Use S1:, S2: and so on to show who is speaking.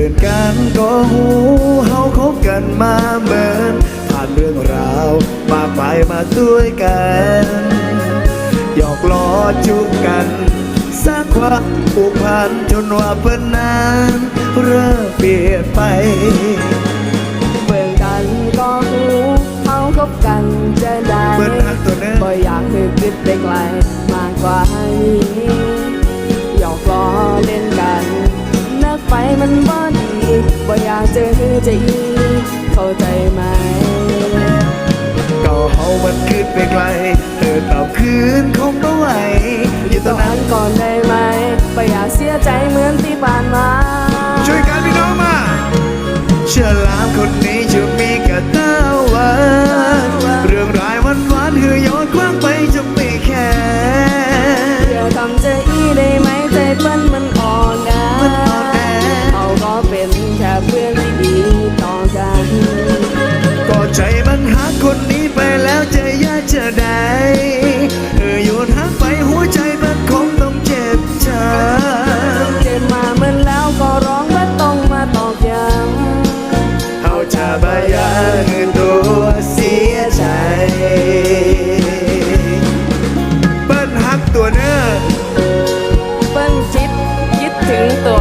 S1: พื่อนกันก็หูเฮาคบกันมาเหมือนผ่านเรื่องราวมากมายมาด้วยกันหยอกล้อจุกกันสร้างความผูกพันจนว่าเพื่อนนั้นเริ่มเปลี่ยนไป
S2: เบิ่งกันก็หูเขาคบกันจะได้เบิ่งหัก
S1: ตัวเนื้อบ่อ
S2: ยากคือคิดไปไกลมากกว่านี้ จอจะยิ่งเข้าใจไหม
S1: ก็เฮามันขึ้นไปไกล เธอตอบคืนคงบ่ไหวอยู่ตรงนั้น
S2: ก่อนได้ไหมไปอย่าเสียใจเหมือนที่ผ่านมา ช่วยกั
S1: นพี่น้องมาเชื่อลามคนนี้จะมีกระต้าวัน เรื่องรายวันวานเหือย้อนคว้างไปจะ Tabaya Ngedoh เสียใจเปิ้นฮักตัวเนื้อ
S2: เปิ้นคิดคิดถึงตัว